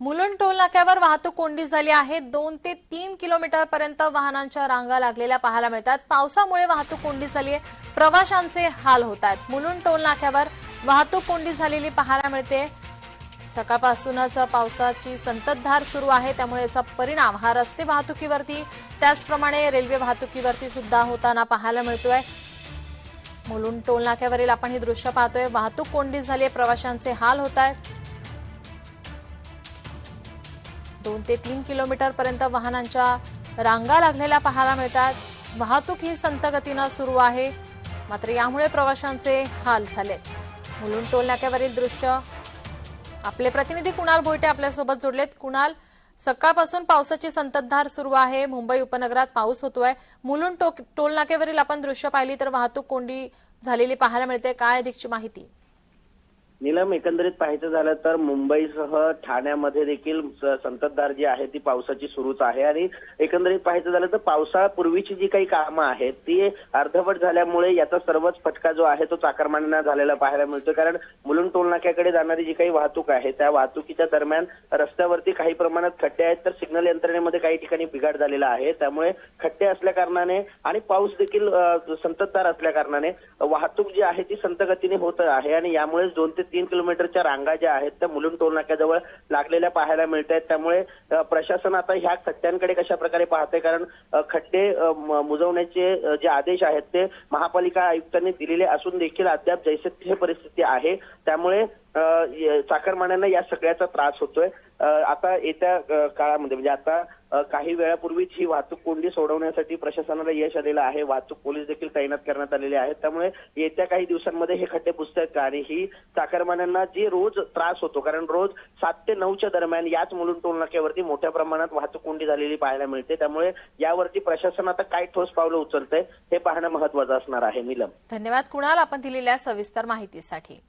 Mulund toll नाक्यावर वाहतूक कोंडी झाली आहे. दोन ते तीन किलोमीटर पर्यंत वाहनांच्या रांगा लागलेल्या पाहायला मिळतात. पावसामुळे वाहतूक कोंडी झाली आहे प्रवाशांचे हाल होत आहेत. मुलुंड टोल नाक्यावर वाहतूक कोंडी झालेली पाहायला मिळते. सकाळपासूनच पावसाची संततधार सुरू आहे. त्यामुळे याचा परिणाम हा रस्ते वाहतुकीवरती त्याचप्रमाणे रेल्वे वाहतुकीवरती सुद्धा होताना पाहायला मिळतोय. मुलुंड टोल नाक्यावरील आपण ही दृश्य पाहतोय. वाहतूक कोंडी झाली आहे प्रवाशांचे हाल होत आहेत. दोन ते तीन किलोमीटर पर्यंत वाहनांच्या रांगा लागलेल्या पाहायला मिळतात. वाहतूक ही संत गतीनं सुरू आहे. मात्र यामुळे प्रवाशांचे हाल झालेत मुलुंड टोल नाक्यावरील दृश्य. आपले प्रतिनिधी कुणाल भोयटे आपल्यासोबत जोडलेत. कुणाल सकाळपासून पावसाची संततधार सुरू आहे. मुंबई उपनगरात पाऊस होतोय. मुलुंड टोल नाक्यावरील आपण दृश्य पाहिली तर वाहतूक कोंडी झालेली पाहायला मिळते. काय अधिकची माहिती? नीलम एकंदरीत पाहायचं झालं तर मुंबईसह ठाण्यामध्ये देखील संततधार जी आहे ती पावसाची सुरूच आहे. आणि एकंदरीत पाहायचं झालं तर पावसापूर्वीची जी काही कामं आहेत ती अर्धवट झाल्यामुळे याचा सर्वच फटका जो आहे तो चाकरमान्यांना झालेला पाहायला मिळतो कारण मुलुंड टोलनाक्याकडे जाणारी जी काही वाहतूक आहे त्या वाहतुकीच्या दरम्यान रस्त्यावरती काही प्रमाणात खड्डे आहेत तर सिग्नल यंत्रणेमध्ये काही ठिकाणी बिघाड झालेला आहे. त्यामुळे खड्डे असल्या कारणाने आणि पाऊस देखील संततधार असल्या कारणाने वाहतूक जी आहे ती संत गतीने होत आहे. आणि यामुळे दोन ते तीन किलोमीटरच्या रांगा ज्या आहेत त्या मुलुंड टोल नाक्याजवळ लागलेल्या पाहायला मिळत आहेत त्यामुळे प्रशासन आता ह्या खड्ड्यांकडे कशा प्रकारे पाहते कारण खड्डे मुजवण्याचे जे आदेश आहेत ते महापालिका आयुक्तांनी दिलेले असून देखील अद्याप जैसे परिस्थिती आहे. त्यामुळे चाकरमान्यांना या सगळ्याचा त्रास होतोय. आता येत्या काळामध्ये म्हणजे आता काही वेळापूर्वीच ही वाहतूक कोंडी सोडवण्यासाठी प्रशासनाला यश आलेलं आहे. वाहतूक पोलीस देखील तैनात करण्यात आलेले आहेत. त्यामुळे येत्या काही दिवसांमध्ये हे खड्डे पुसतायत का? आणि ही चाकरमान्यांना जी रोज त्रास होतो कारण रोज सात ते नऊच्या दरम्यान याच मुलून टोल नाक्यावरती मोठ्या प्रमाणात वाहतूक कोंडी झालेली पाहायला मिळते. त्यामुळे यावरती प्रशासन आता काय ठोस पावलं उचलतंय हे पाहणं महत्वाचं असणार आहे. नीलम. धन्यवाद. कुणाल आपण दिलेल्या सविस्तर माहितीसाठी.